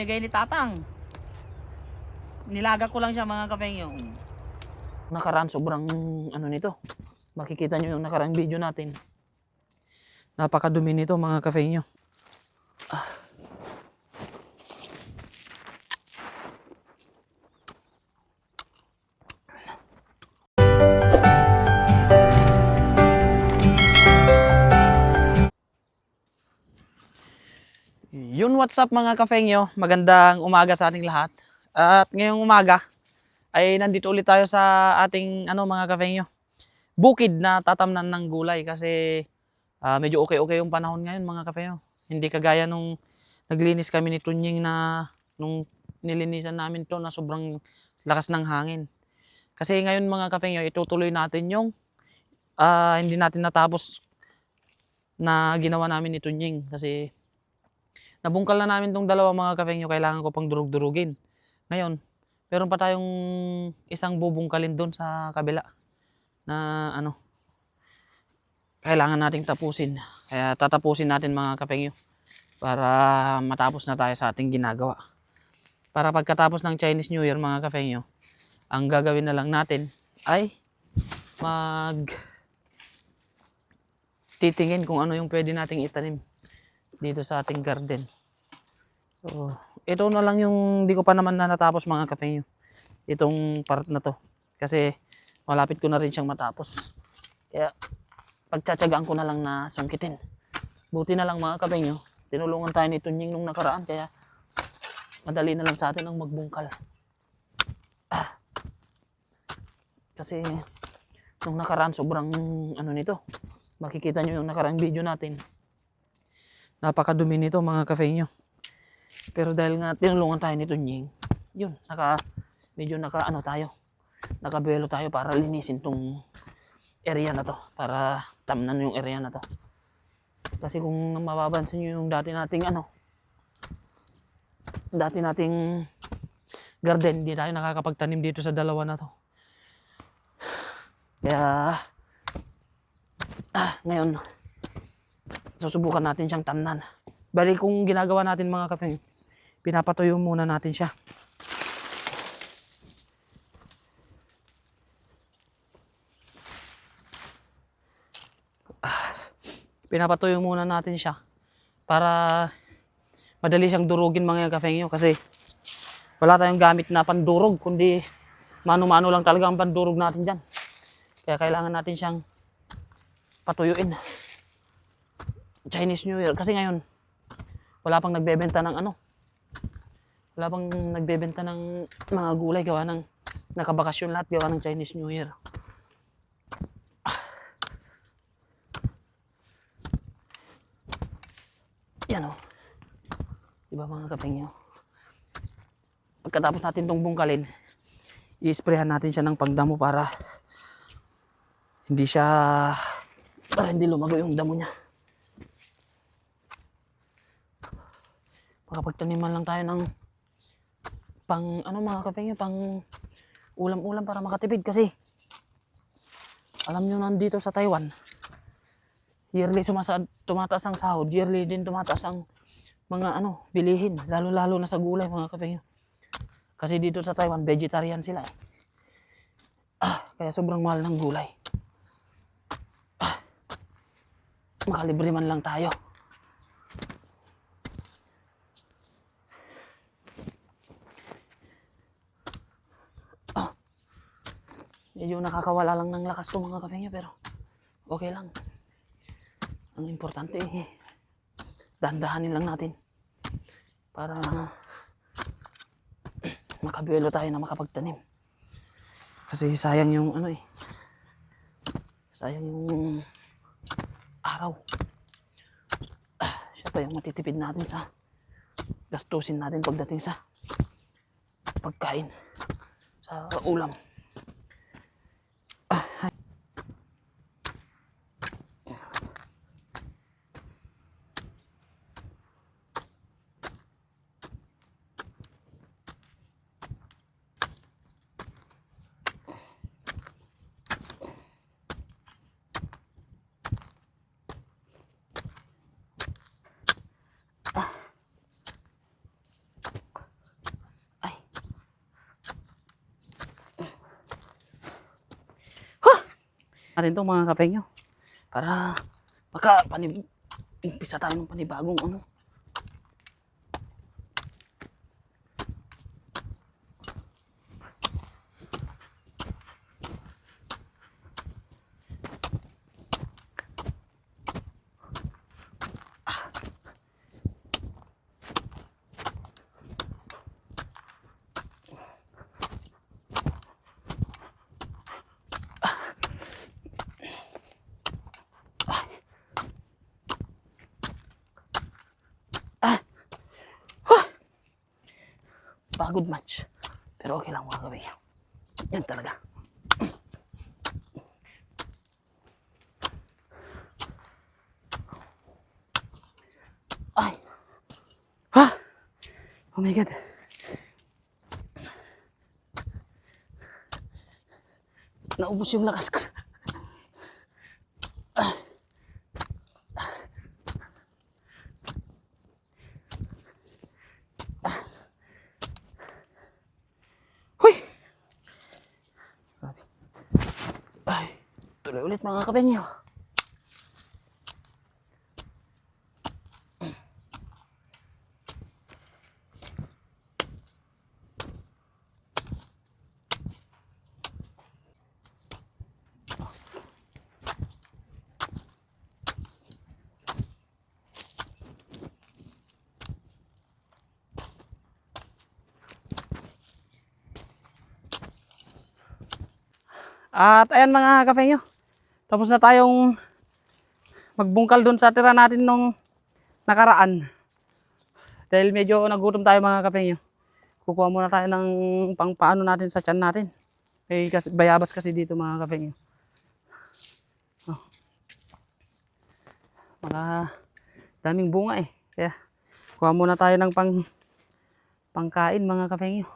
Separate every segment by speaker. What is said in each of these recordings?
Speaker 1: Bigay ni Tatang. Nilaga ko lang siya mga kapengyo. Nakaraan sobrang ano nito. Makikita nyo yung nakarang video natin. Napakadumi nito mga kapengyo. Yun, what's up mga kafengyo? Magandang umaga sa ating lahat. At ngayong umaga ay nandito ulit tayo sa ating ano mga kafengyo. Bukid na tatamnan ng gulay kasi ah, medyo okay-okay yung panahon ngayon mga kafengyo. Hindi kagaya nung naglinis kami ni Tunying na nung nilinisan namin to na sobrang lakas ng hangin. Kasi ngayon mga kafengyo, itutuloy natin yung ah, hindi natin natapos na ginawa namin ni Tunying kasi Nabungkal na namin tong dalawa mga kafengyo, kailangan ko pang durug-durugin. Ngayon, meron pa tayong isang bubungkalin doon sa kabila na ano, kailangan nating tapusin. Kaya tatapusin natin mga kafengyo para matapos na tayo sa ating ginagawa. Para pagkatapos ng Chinese New Year mga kafengyo, ang gagawin na lang natin ay mag titingin kung ano yung pwede nating itanim dito sa ating garden. So, ito na lang yung di ko pa naman na natapos mga kape Itong part na to. Kasi malapit ko na rin siyang matapos. Kaya pagtsatsagaan ko na lang na sungkitin. Buti na lang mga kape Tinulungan tayo ni Tunying nung nakaraan. Kaya madali na lang sa atin ang magbungkal. Kasi nung nakaraan sobrang ano nito. Makikita nyo yung nakaraang video natin napakadumi nito mga cafe nyo. Pero dahil nga tinulungan tayo nito Nying, yun, naka, medyo naka ano tayo, nakabelo tayo para linisin tong area na to, para tamnan yung area na to. Kasi kung mapapansin nyo yung dati nating ano, dati nating garden, di tayo nakakapagtanim dito sa dalawa na to. Kaya, ah, ngayon, susubukan natin siyang tamnan. Bali kung ginagawa natin mga kape, pinapatuyo muna natin siya. Ah, pinapatuyo muna natin siya para madali siyang durugin mga kape nyo kasi wala tayong gamit na pandurog kundi mano-mano lang talaga ang pandurog natin dyan. Kaya kailangan natin siyang patuyuin. Chinese New Year. Kasi ngayon, wala pang nagbebenta ng ano. Wala pang nagbebenta ng mga gulay gawa ng nakabakasyon lahat gawa ng Chinese New Year. Yan o. Diba mga kapengyo? Pagkatapos natin itong bungkalin, i-sprayhan natin siya ng pagdamo para hindi siya para hindi lumago yung damo niya. Makapagtaniman lang tayo ng pang ano mga kapengyo pang ulam-ulam para makatipid kasi alam nyo nandito sa Taiwan yearly sumasad tumataas ang sahod yearly din tumataas ang mga ano bilihin lalo-lalo na sa gulay mga kapengyo kasi dito sa Taiwan vegetarian sila. Eh. ah, kaya sobrang mahal ng gulay. Ah, makalibre man lang tayo Medyo nakakawala lang ng lakas to mga kapengyo pero okay lang. Ang importante eh, dahan-dahanin lang natin para makabuelo tayo na makapagtanim. Kasi sayang yung ano eh, sayang yung araw. Siya pa yung matitipid natin sa gastusin natin pagdating sa pagkain sa ulam. Natin itong mga kape nyo. Para maka panib umpisa tayo ng panibagong ano. Pagod match. Pero okay lang mga kape. Yan talaga. Ay. Ha? Oh my God. Naubos yung lakas ko. Tuloy ulit mga kapenyo. At ayan mga kapenyo. Tapos na tayong magbungkal doon sa tira natin nung nakaraan. Dahil medyo nagutom tayo mga kapenyo. Kukuha muna tayo ng pangpaano natin sa tiyan natin. Eh, kasi, bayabas kasi dito mga kapenyo. Oh. Mga daming bunga eh. Kaya kuha muna tayo ng pang pangkain mga kapenyo.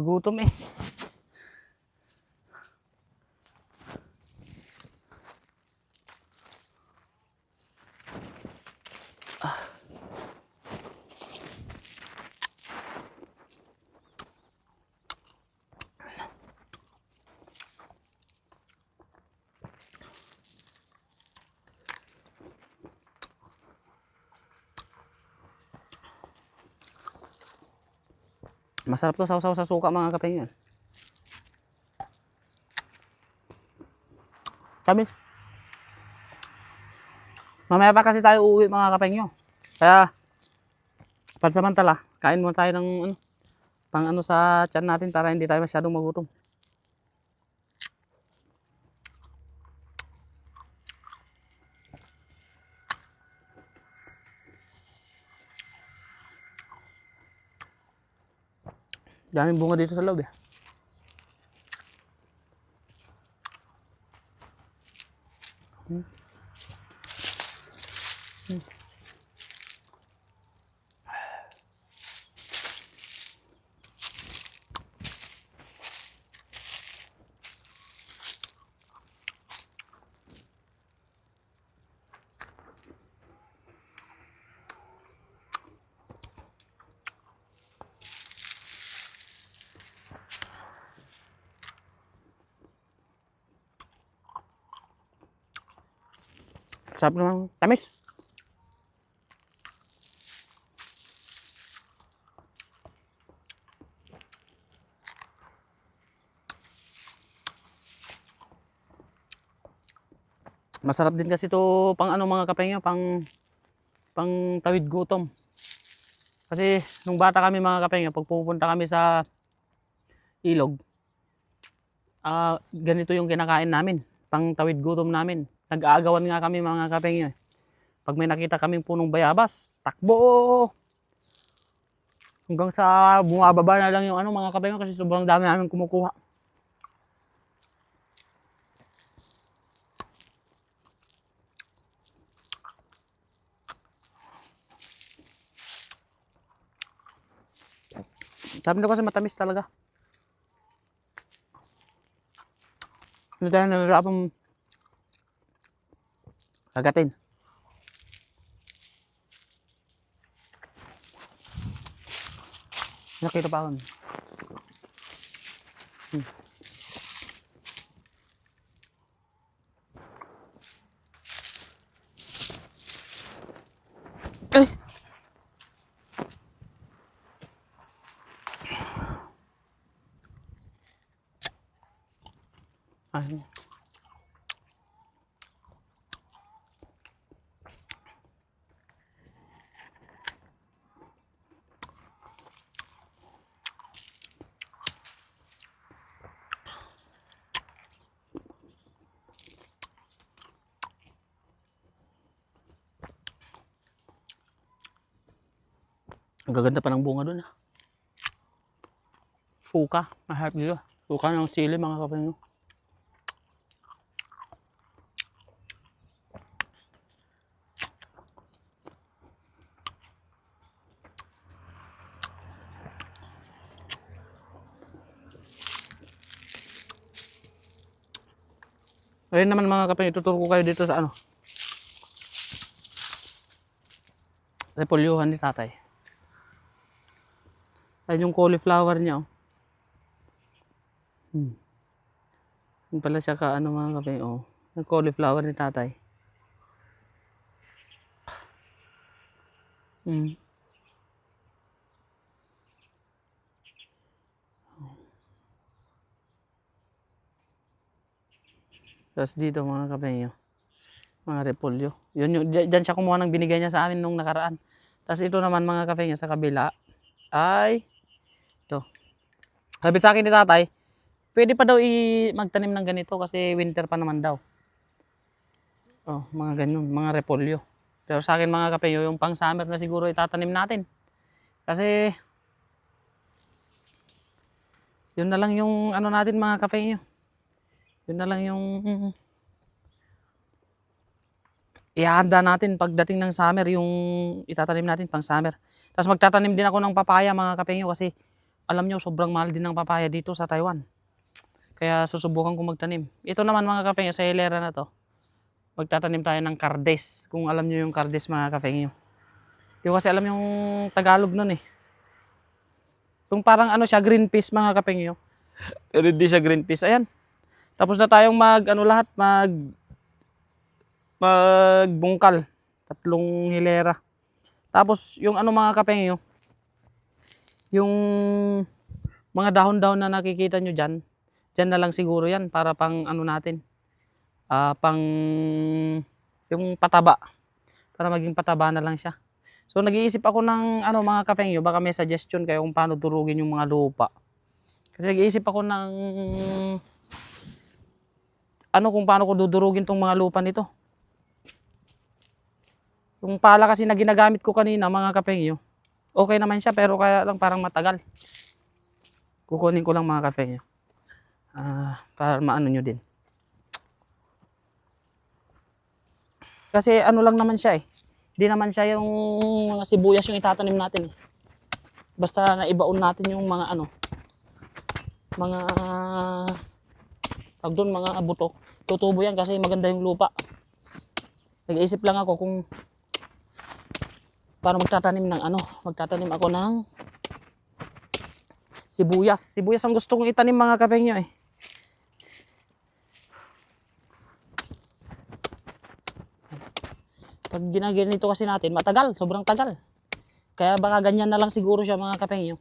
Speaker 1: Gutom eh. Masarap to sausaw sa suka mga kapengyo. Tamis. Mamaya pa kasi tayo uuwi mga kapengyo. Kaya pansamantala, kain muna tayo ng ano, pang ano sa tiyan natin para hindi tayo masyadong magutom. Daming bunga dito sa loob eh. Hmm. Sarap naman. Tamis. Masarap din kasi to pang ano mga kapengyo, pang pang tawid gutom. Kasi nung bata kami mga kapengyo, pag pupunta kami sa ilog, ah ganito yung kinakain namin, pang tawid gutom namin. Nag-aagawan nga kami mga kapengyo. Pag may nakita kaming punong bayabas, takbo! Hanggang sa bumababa na lang yung ano mga kapengyo kasi sobrang dami namin kumukuha. Sabi na kasi matamis talaga. Hindi tayo nalapang Kagatin. Nakita pa ako. Hmm. Eh. Ay. Ang gaganda pa ng bunga doon ah. Suka. Mahal dito. Suka ng sili mga kapatid. Ayun naman mga kapatid, ituturo ko kayo dito sa ano. Repolyuhan ni tatay. Ayun yung cauliflower niya, oh. Hmm. Yung pala siya ka, ano mga kapatid, oh. Yung cauliflower ni tatay. Hmm. Tapos dito mga kapenyo, mga repolyo. Yun yung, dyan siya kumuha ng binigay niya sa amin nung nakaraan. Tapos ito naman mga kapenyo sa kabila ay ito. Sabi sa akin ni tatay, pwede pa daw i magtanim ng ganito kasi winter pa naman daw. Oh, mga ganun, mga repolyo. Pero sa akin mga kapenyo, yung pang summer na siguro itatanim natin. Kasi yun na lang yung ano natin mga kapenyo. Yun na lang yung ihahanda natin pagdating ng summer, yung itatanim natin pang summer. Tapos magtatanim din ako ng papaya mga kapengyo kasi alam nyo sobrang mahal din ng papaya dito sa Taiwan. Kaya susubukan ko magtanim. Ito naman mga kapengyo sa hilera na to. Magtatanim tayo ng kardes. Kung alam nyo yung kardes mga kapengyo. Hindi kasi alam yung Tagalog nun eh. Yung parang ano siya, green peas mga kapengyo. Pero hindi siya green peas. Ayan. Tapos na tayong mag ano lahat, mag magbungkal. Tatlong hilera. Tapos yung ano mga kapengyo, yung mga dahon-dahon na nakikita nyo dyan, dyan na lang siguro yan para pang ano natin, ah pang yung pataba. Para maging pataba na lang siya. So nag-iisip ako ng ano mga kapengyo, baka may suggestion kayo kung paano durugin yung mga lupa. Kasi nag-iisip ako ng ano kung paano ko dudurugin tong mga lupa nito. Yung pala kasi na ginagamit ko kanina mga kapengyo, okay naman siya pero kaya lang parang matagal. Kukunin ko lang mga kapengyo. Ah, para maano nyo din. Kasi ano lang naman siya eh. Hindi naman siya yung mga sibuyas yung itatanim natin eh. Basta naibaon natin yung mga ano, mga tawag doon mga buto. Tutubo yan kasi maganda yung lupa. Nag-iisip lang ako kung paano magtatanim ng ano, magtatanim ako ng sibuyas. Sibuyas ang gusto kong itanim mga kapengyo eh. Pag ginaganito kasi natin, matagal, sobrang tagal. Kaya baka ganyan na lang siguro siya mga kapengyo.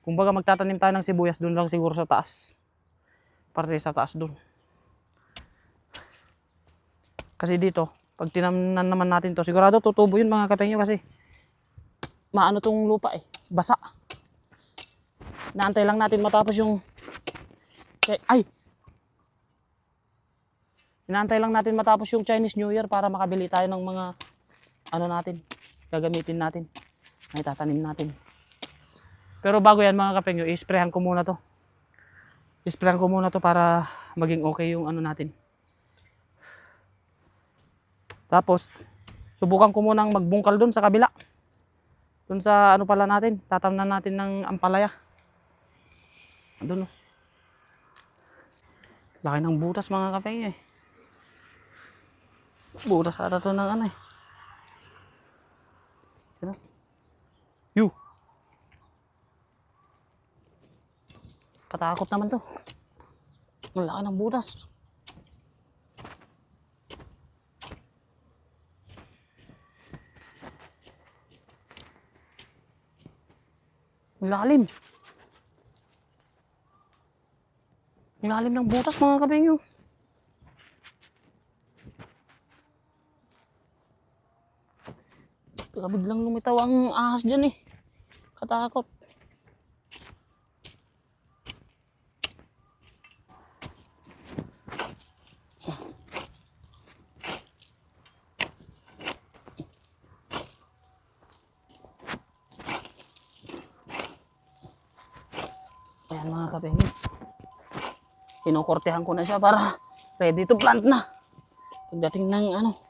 Speaker 1: Kung baga magtatanim tayo ng sibuyas, doon lang siguro sa taas. Parte sa taas doon. Kasi dito, pag tinamnan naman natin to, sigurado tutubo yun mga kapengyo kasi maano tong lupa eh, basa. Naantay lang natin matapos yung ay Inaantay lang natin matapos yung Chinese New Year para makabili tayo ng mga ano natin, gagamitin natin. Ay tatanim natin. Pero bago yan mga kapengyo, i-sprayhan ko muna to. I-sprayhan ko muna to para maging okay yung ano natin. Tapos, subukan ko munang magbungkal dun sa kabila. Dun sa ano pala natin, tatamnan natin ng ampalaya. Doon oh. Laki ng butas mga kapengyo eh. Butas ata to ng ano eh. Sino? Yu! Patakot naman to. Ang laki ng butas. Lalim. Lalim ng butas mga kabengyo. Biglang lumitaw ang ahas dyan eh. Katakot. Ayan mga kapengyo. Kinukortehan ko na siya para ready to plant na. Pagdating ng ano.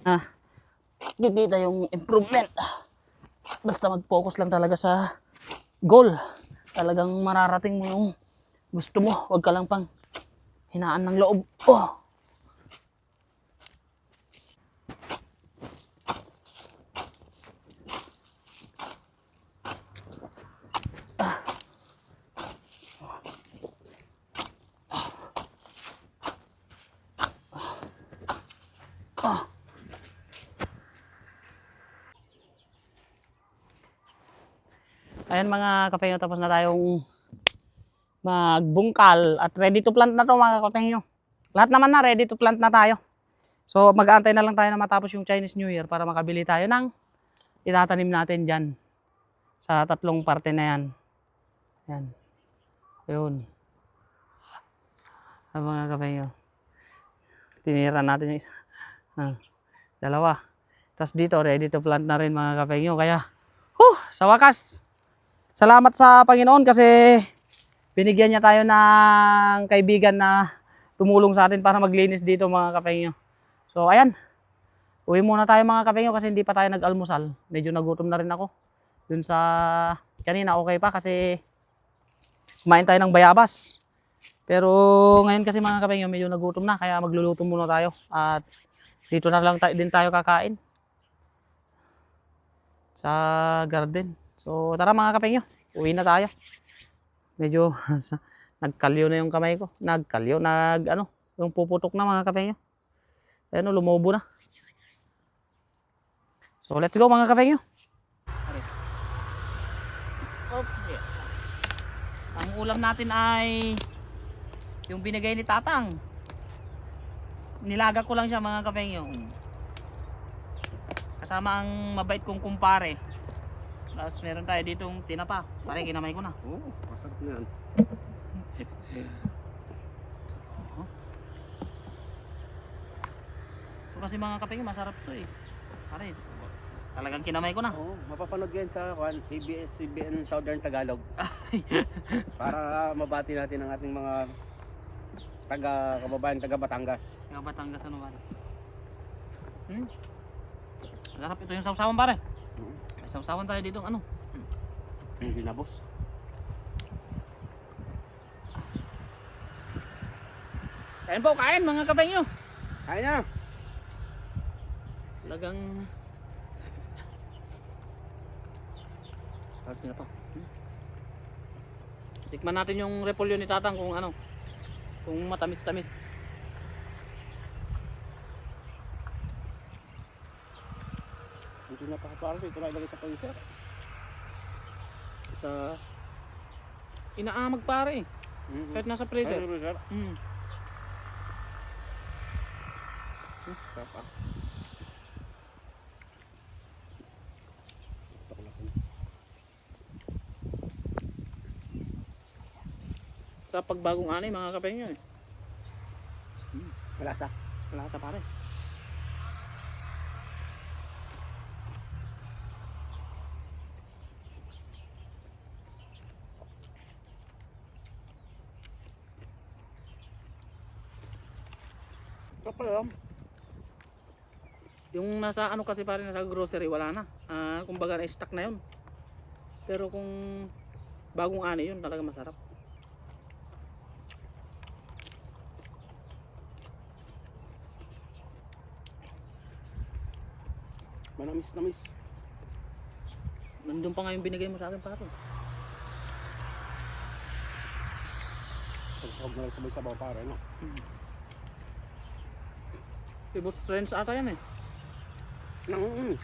Speaker 1: Ah, dito yung improvement. Basta mag-focus lang talaga sa goal. Talagang mararating mo yung gusto mo. Huwag ka lang pang hinaan ng loob. Oh. Ayan mga kapengyo, tapos na tayong magbungkal at ready to plant na to mga kapengyo. Lahat naman na ready to plant na tayo. So mag-aantay na lang tayo na matapos yung Chinese New Year para makabili tayo ng itatanim natin dyan sa tatlong parte na yan. Yan. Yun. Ang mga kapengyo. Tinira natin yung isa. Ah, dalawa. Tapos dito, ready to plant na rin mga kapengyo. Kaya, huh, sa wakas, Salamat sa Panginoon kasi binigyan niya tayo ng kaibigan na tumulong sa atin para maglinis dito mga kapengyo. So ayan, uwi muna tayo mga kapengyo kasi hindi pa tayo nag-almusal. Medyo nagutom na rin ako. Dun sa kanina okay pa kasi kumain tayo ng bayabas. Pero ngayon kasi mga kapengyo medyo nagutom na kaya magluluto muna tayo. At dito na lang tayo, din tayo kakain. Sa garden. So tara mga kapengyo, uwi na tayo. Medyo nagkalyo na yung kamay ko. Nagkalyo, nag ano, yung puputok na mga kapengyo. Ayan o, na. So let's go mga kapengyo. Oops. Ang ulam natin ay yung binigay ni Tatang. Nilaga ko lang siya mga kapengyo. Kasama ang mabait kong kumpare. Tapos meron tayo ditong tinapa. Pare, kinamay ko na.
Speaker 2: Oo, oh, masarap na yan.
Speaker 1: Ito kasi mga kapengyo, masarap to eh. Pare, talagang kinamay ko na.
Speaker 2: Oo, mapapanood yan sa kwan, ABS-CBN Southern Tagalog. Para mabati natin ang ating mga taga kababayan taga Batangas.
Speaker 1: Kaya Batangas ano pare. Hmm? Masarap ito yung sausawan pare.
Speaker 2: Oo.
Speaker 1: Sausawan tayo dito ano.
Speaker 2: Yung ginabos.
Speaker 1: Kain po, kain mga kapengyo.
Speaker 2: Kaya na!
Speaker 1: Talagang... Sarap na pa. Hmm? Tikman natin yung repolyo ni Tatang kung ano. Kung matamis-tamis.
Speaker 2: Pakaparo ito na ilagay sa freezer.
Speaker 1: Sa... Inaamag pare.
Speaker 2: Mm-hmm.
Speaker 1: Kahit nasa freezer.
Speaker 2: freezer.
Speaker 1: Mm.
Speaker 2: Sarap ah.
Speaker 1: Sa pagbagong anay mga kapengyo eh.
Speaker 2: Malasa.
Speaker 1: Wala sa pare.
Speaker 2: Sarap pala yun.
Speaker 1: Yung nasa ano kasi pare nasa grocery wala na. Ah, kumbaga na stock na 'yon. Pero kung bagong ani yun, talaga masarap.
Speaker 2: Manamis namis.
Speaker 1: Nandun pa nga yung binigay mo sa akin pare.
Speaker 2: Pag na lang sabay sabaw pare, no?
Speaker 1: Ibos friends ata yan eh.
Speaker 2: Mm.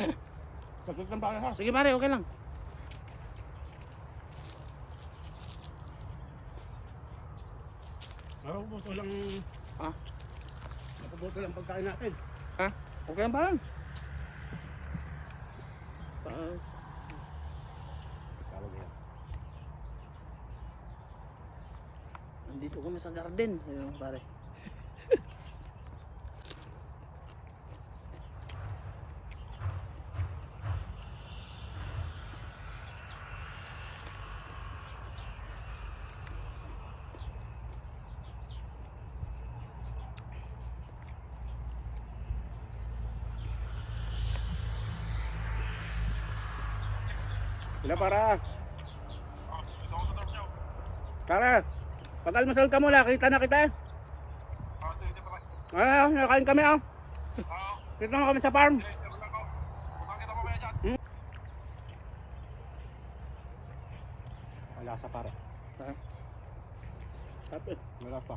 Speaker 2: Pare ha.
Speaker 1: Sige pare, okay lang.
Speaker 2: Nakubuto lang.
Speaker 1: Ah?
Speaker 2: Nakubuto lang pagkain natin.
Speaker 1: Ha? Okay lang pare. Pa-
Speaker 2: Tawag yan.
Speaker 1: Nandito kami sa garden. Ayun pare.
Speaker 2: Para. Para. Pag-almasal ka muna, kita na kita. Ah, nakain kami ah. Kita na kami sa farm. Hmm. Wala sa pare.
Speaker 1: Ha?
Speaker 2: Happy. Wala pa.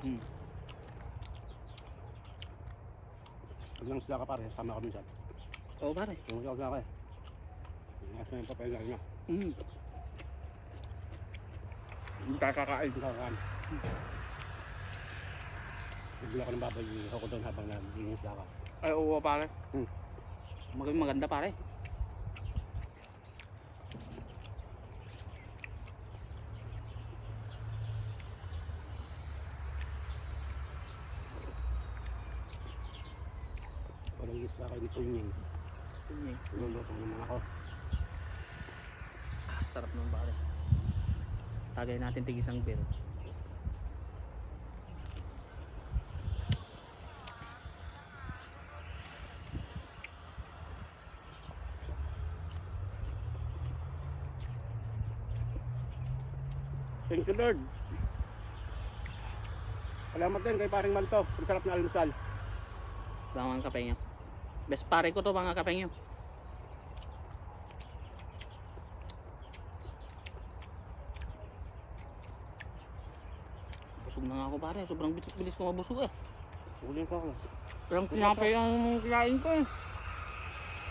Speaker 1: Hmm.
Speaker 2: Pag lang sila ka pare, sama kami dyan.
Speaker 1: Oo pare.
Speaker 2: Ikaw na kayo. Nasa yung papel na niya.
Speaker 1: Mm. Hindi tayo kakain.
Speaker 2: Ikaw kan. Bigla ko ng baboy, ako doon habang nagiginis ka.
Speaker 1: Ay, oo pare.
Speaker 2: Hmm.
Speaker 1: Maganda maganda pare.
Speaker 2: Walang isla kayo ni Tunying.
Speaker 1: Yun eh.
Speaker 2: Luluto naman ako.
Speaker 1: Ah, sarap ng pare. Tagay natin tig isang beer.
Speaker 2: Thank you Lord. Salamat din kay paring Mantok sa sarap na almusal.
Speaker 1: Mga kape nyo. Best pare ko to mga kape nyo. Busog na nga ako pare. Sobrang bilis-bilis ko mabusog eh.
Speaker 2: Uling ko ako.
Speaker 1: Parang tinapay ang kinain ko eh.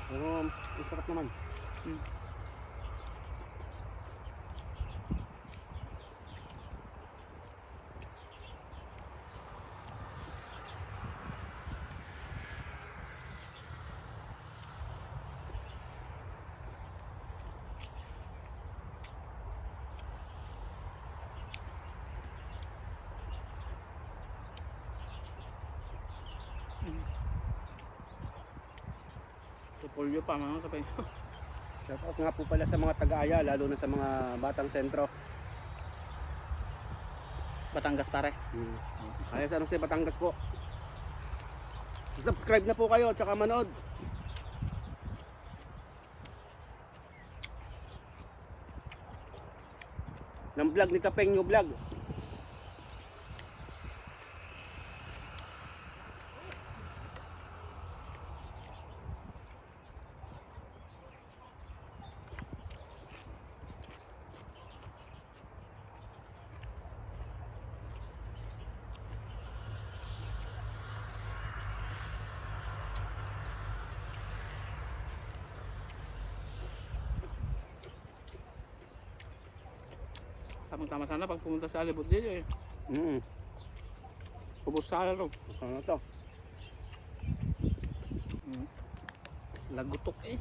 Speaker 2: Pero ang sarap naman.
Speaker 1: Hmm. Tupulyo pa mga kape.
Speaker 2: Shout out nga po pala sa mga taga-aya, lalo na sa mga batang sentro.
Speaker 1: Batangas pare.
Speaker 2: Hmm. Kaya sa Jose Batangas po. Subscribe na po kayo, tsaka manood. ng vlog ni Kapeng New Vlog.
Speaker 1: Tamang-tama sana pag pumunta sa Alibut dito eh.
Speaker 2: Mm.
Speaker 1: Ubus sa araw.
Speaker 2: Ano to?
Speaker 1: Lagutok eh.